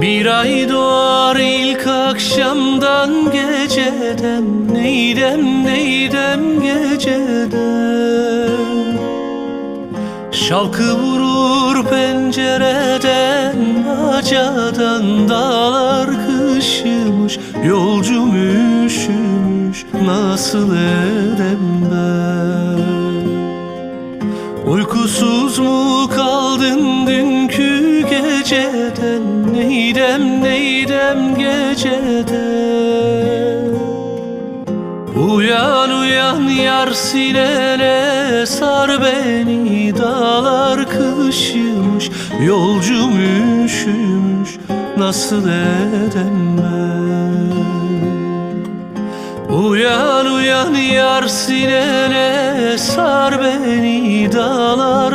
Bir ay doğar ilk akşamdan geceden Neydem neydem geceden? Şalkı vurur pencereden Bacadan dağlar kışımış Yolcum üşümüş Nasıl edem ben Uykusuz mu kaldın dünkü geceden? Neydem neydem geceden? Uyan uyan yar sinene sar beni Dağlar kışımış. Yolcum üşümüş Nasıl edem ben Uyan uyan yar sinene sar beni dağlar